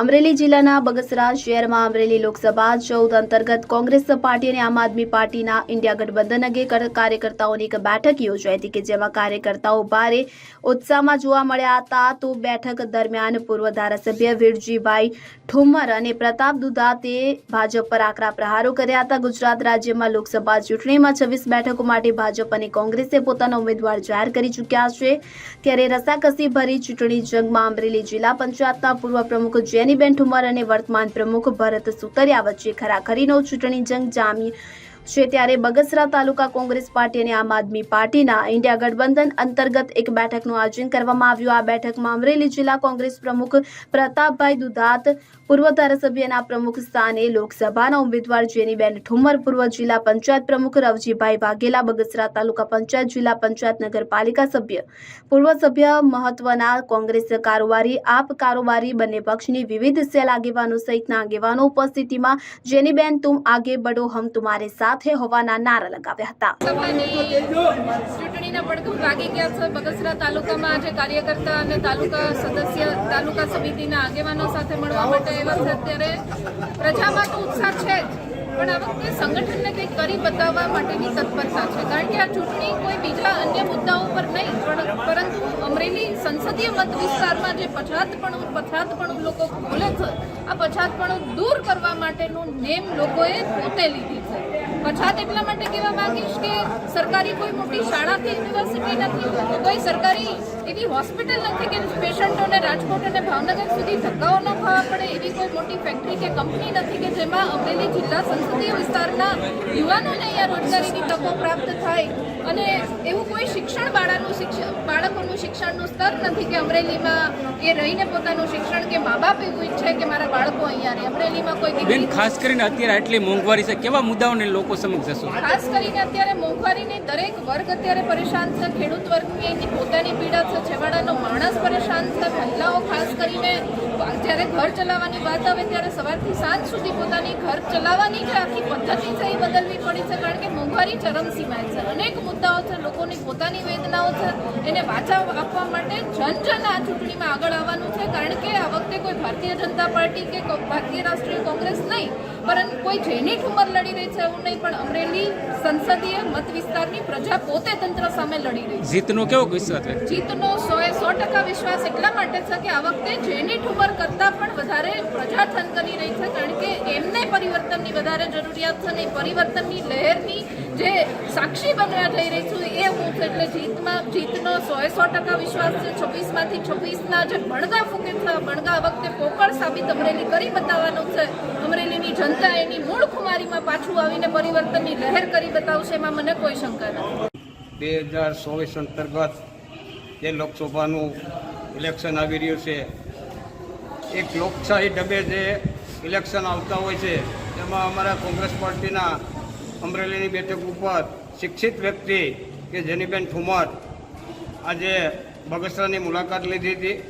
અમરેલી જિલ્લાના બગસરા શહેરમાં અમરેલી લોકસભા ચૌદ અંતર્ગત કોંગ્રેસ પાર્ટી અને આમ આદમી પાર્ટીના ઇન્ડિયા ગઠબંધન અંગે કાર્યકર્તાઓની એક બેઠક યોજાઈ હતી કે જેમાં કાર્યકર્તાઓ ભારે ઉત્સાહમાં જોવા મળ્યા હતા. તો બેઠક દરમિયાન પૂર્વ ધારાસભ્ય વીરજીભાઈ ઠુમ્મર અને પ્રતાપ દુધાતે ભાજપ પર આકરા પ્રહારો કર્યા હતા. ગુજરાત રાજ્યમાં લોકસભા ચૂંટણીમાં છવ્વીસ બેઠકો માટે ભાજપ અને કોંગ્રેસે પોતાના ઉમેદવાર જાહેર કરી ચૂક્યા છે. ત્યારે રસાકસી ભરી ચૂંટણી જંગમાં અમરેલી જિલ્લા પંચાયતના પૂર્વ પ્રમુખ જેનીબેન ઠુમર અને વર્તમાન પ્રમુખ ભરત સુતરિયા વચ્ચે ખરાખરીનો ચૂંટણી જંગ જામી છે ત્યારે બગસરા તાલુકા કોંગ્રેસ પાર્ટી અને આમ આદમી પાર્ટીના ઇન્ડિયા ગઠબંધન અંતર્ગત એક બેઠકનું આયોજન કરવામાં આવ્યું. આ બેઠકમાં અમરેલી જિલ્લા કોંગ્રેસ પ્રમુખ પ્રતાપભાઈ દુધાત, પૂર્વ ધારાસભ્યના પ્રમુખ સ્થાને લોકસભાના ઉમેદવાર જેનીબેન ઠુમર, પૂર્વ જિલ્લા પંચાયત પ્રમુખ રવજીભાઈ વાઘેલા, બગસરા તાલુકા પંચાયત જિલ્લા પંચાયત નગરપાલિકા સભ્ય. પૂર્વ સભ્ય મહત્વના કોંગ્રેસ કારોબારી, આપ કારોબારી બંને પક્ષની વિવિધ સેલ આગેવાનો સહિતના આગેવાનો ઉપસ્થિતિમાં જેનીબેન તુમ આગે બડો હમ તુમારે સાથે હોવાના નારા લગાવ્યા હતા. ચૂંટણીના પડઘમ વાગી ગયા છે. બગસરા તાલુકામાં આજે કાર્યકર્તા અને તાલુકા સદસ્ય, તાલુકા સમિતિના આગેવાનો સાથે મળવા માટે આવ્યા છે. અત્યારે પ્રજામાં તો ઉત્સાહ છે જ. પણ આ વખતે સંગઠનને કંઈક કરી બતાવવા માટેની તત્પરતા છે? કારણ કે આ ચૂંટણી કોઈ બીજા અન્ય મુદ્દાઓ પર નહીં, પણ પરંતુ અમરેલી સંસદીય મત વિસ્તારમાં જે પછાતપણું પછાતપણું લોકો બોલે છે, આ પછાતપણું દૂર કરવા માટેનું નેમ લોકોએ પોતે લીધી છે. પછાત એટલા માટે કહેવા માંગીશ કે સરકારી કોઈ મોટી શાળા કે યુનિવર્સિટી નથી કોઈ સરકારી એવી હોસ્પિટલ નથી કે પેશન્ટોને રાજકોટ અને ભાવનગર સુધી ધક્કાઓ ન ખાવા પડે, એવી કોઈ મોટી ફેક્ટરી કે કંપની નથી કે જેમાં અમરેલી જિલ્લા સંસદીય વિસ્તારના યુવાનોને અહીંયા રોજગારીની તકો પ્રાપ્ત થાય અને એવું કોઈ શિક્ષણ બાળાનું શિક્ષણ બાળકોનું શિક્ષણનું સ્તર નથી કે અમરેલીમાં એ રહીને પોતાનું શિક્ષણ કે મા બાપ એવું ઈચ્છે કે મારા બાળકો અહીંયા રહે. અમરેલીમાં કોઈ બેન ખાસ કરીને અત્યારે આટલી મોંઘવારી છે કેવા મુદ્દાઓને લોકો સમક્ષ જશો? ખાસ કરીને અત્યારે મોંઘવારીની દરેક વર્ગ અત્યારે પરેશાન છે. ખેડૂત વર્ગની પોતાની પીડા છે. છેવાડાનો માણસ પરેશાન છે. મહિલાઓ ખાસ કરીને જ્યારે ઘર ચલાવવાની વાત આવે ત્યારે સવારથી સાંજ સુધી પોતાની ઘર ચલાવવાની જે આખી પદ્ધતિ છે એ બદલવી પડી છે કારણ કે મોંઘવારી ચરમસીમાએ છે. અનેક મુદ્દાઓ છે લોકોની પોતાની વેદનાઓ છે એને વાચા આપવા માટે જન જન આ ચૂંટણીમાં આગળ આવવાનું છે કારણ કે આ વખતે કોઈ ભારતીય જનતા પાર્ટી કે ભારતીય રાષ્ટ્રીય કોંગ્રેસ નહીં પરંતુ કોઈ જેની ઠુમર લડી રહી છે એવું નહીં પણ અમરેલી સંસદીય મત વિસ્તારની પ્રજા પોતે તંત્ર સામે લડી રહી છે. જીતનો કેવો વિશ્વાસ છે? જીતનો સો એ સો ટકા વિશ્વાસ એટલા માટે છે કે આ વખતે જેની ઠુમર કરતાં પણ વધારે પ્રજા થન કરી રહી છે કારણ કે એમને પરિવર્તનની વધારે જરૂરિયાત છે અને પરિવર્તનની લહેરની જે સાક્ષી બનવા જઈ રહી છું એ હું છું. એટલે જીતમાં, જીતનો સો એ સો ટકા વિશ્વાસ છે. છવ્વીસમાંથી છવ્વીસના જે ભણગા ફૂકે છે ભણગા વખતે પોકળ સાબિત અમરેલી કરી બતાવવાનું છે. અમરેલીની જનતા એની મૂળ ખુમારીમાં પાછું આવીને પરિવર્તનની લહેર કરી બતાવશે એમાં મને કોઈ શંકા નથી. બે હજાર ચોવીસ અંતર્ગત જે લોકસભાનું ઇલેક્શન આવી રહ્યું છે એક લોકશાહી ઢબે જે ઇલેક્શન આવતા હોય છે તેમાં અમારા કોંગ્રેસ પાર્ટીના અમરેલીની બેઠક ઉપર શિક્ષિત વ્યક્તિ કે જેનીબેન ઠુમર આજે બગસરાની મુલાકાત લીધી હતી.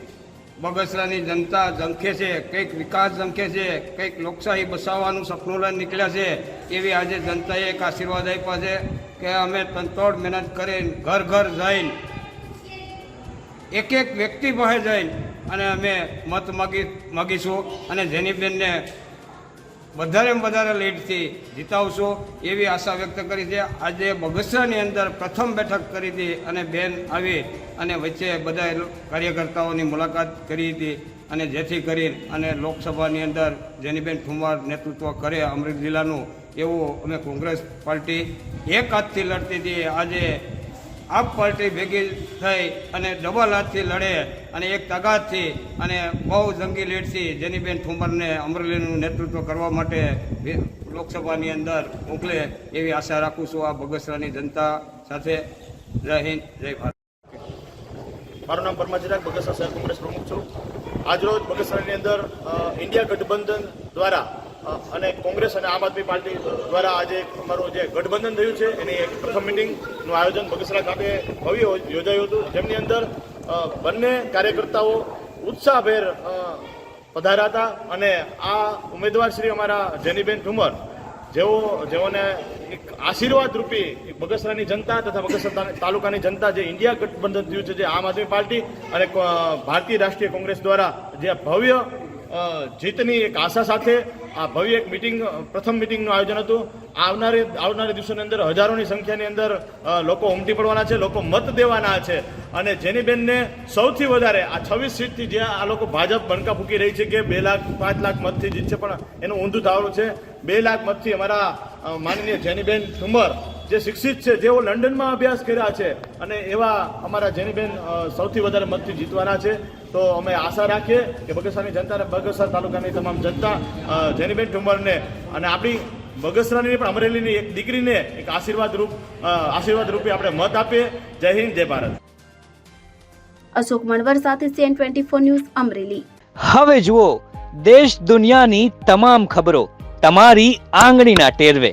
બગસરાની જનતા ઝંખે છે, કંઈક વિકાસ ઝંખે છે, કંઈક લોકશાહી બસાવવાનું સપનું લઈને નીકળ્યા છે, એવી આજે જનતાએ એક આશીર્વાદ આપ્યા છે કે અમે તનતોડ મહેનત કરીને ઘર ઘર જઈને એક એક વ્યક્તિ પાસે જઈ અને અમે મત માગી માગીશું અને જેનીબેનને વધારેમાં વધારે લીડથી જીતાવશું એવી આશા વ્યક્ત કરી છે. આજે બગસરાની અંદર પ્રથમ બેઠક કરી હતી અને બેન આવી અને વચ્ચે બધા કાર્યકર્તાઓની મુલાકાત કરી હતી અને જેથી કરીને અને લોકસભાની અંદર જેનીબેન ઠુમાર નેતૃત્વ કરે અમરેલી જિલ્લાનું એવું અમે કોંગ્રેસ પાર્ટી એક હાથથી લડતી હતી. આજે આપ પાર્ટી ભેગી થઈ અને ડબલ હાથથી લડે અને એક તગાદથી અને બહુ જંગી લીડથી જેનીબેન ઠુમરને અમરેલીનું નેતૃત્વ કરવા માટે લોકસભાની અંદર મોકલે એવી આશા રાખું છું આ બગસરાની જનતા સાથે. જય હિન્દ, જય ભારત. મારું નામ પરમા ચિરાગ, બગસરા શહેર કોંગ્રેસ પ્રમુખ છું. આજરોજ બગસરાની અંદર ઇન્ડિયા ગઠબંધન દ્વારા અને કોંગ્રેસ અને આમ આદમી પાર્ટી દ્વારા આજે અમારું જે ગઠબંધન થયું છે, એની એક પ્રથમ મિટિંગનું આયોજન બગસરા ખાતે ભવ્ય યોજાયું હતું. જેમની અંદર બંને કાર્યકર્તાઓ ઉત્સાહભેર પધાર્યા હતા અને આ ઉમેદવાર શ્રી અમારા જેનીબેન ઠુમર, જેઓ, જેઓને એક આશીર્વાદ રૂપી બગસરાની જનતા તથા બગસરા તાલુકાની જનતા જે ઇન્ડિયા ગઠબંધન થયું છે, જે આમ આદમી પાર્ટી અને ભારતીય રાષ્ટ્રીય કોંગ્રેસ દ્વારા જે ભવ્ય જીતની એક આશા સાથે આ ભવ્ય એક મિટિંગ પ્રથમ મિટિંગનું આયોજન હતું. આવનારી આવનારી દિવસોની અંદર હજારોની સંખ્યાની અંદર લોકો ઉમટી પડવાના છે, લોકો મત દેવાના છે. અને જેની બેનને સૌથી વધારે આ છવ્વીસ સીટથી જે આ લોકો ભાજપ બણકા ફૂકી રહી છે કે બે લાખ, પાંચ લાખ મતથી જીતશે, પણ એનું ઊંધું ધાવડું છે. બે લાખ મતથી અમારા માનનીય જેનીબેન ઠુમર જે શિક્ષિત છે જેઓ લંડનમાં અભ્યાસ કર્યા છે અને એવા અમારા જેનીબેન સૌથી વધારે મતથી જીતવાના છે. તો અમે આશા રાખીએ કે બગસરાની જનતા અને બગસરા તાલુકાની તમામ જનતા જેનીબેન ઠુંબરને અને આપણી બગસરાની પણ અમરેલીની એક દીકરીને એક આશીર્વાદ રૂપ આશીર્વાદ રૂપે આપણે મત આપીએ. જય હિન્દ જય ભારત. અશોક મણવર સાથે CN twenty four news Amreli. હવે જુઓ દેશ દુનિયાની તમામ ખબરો તમારી આંગળીના ટેરવે.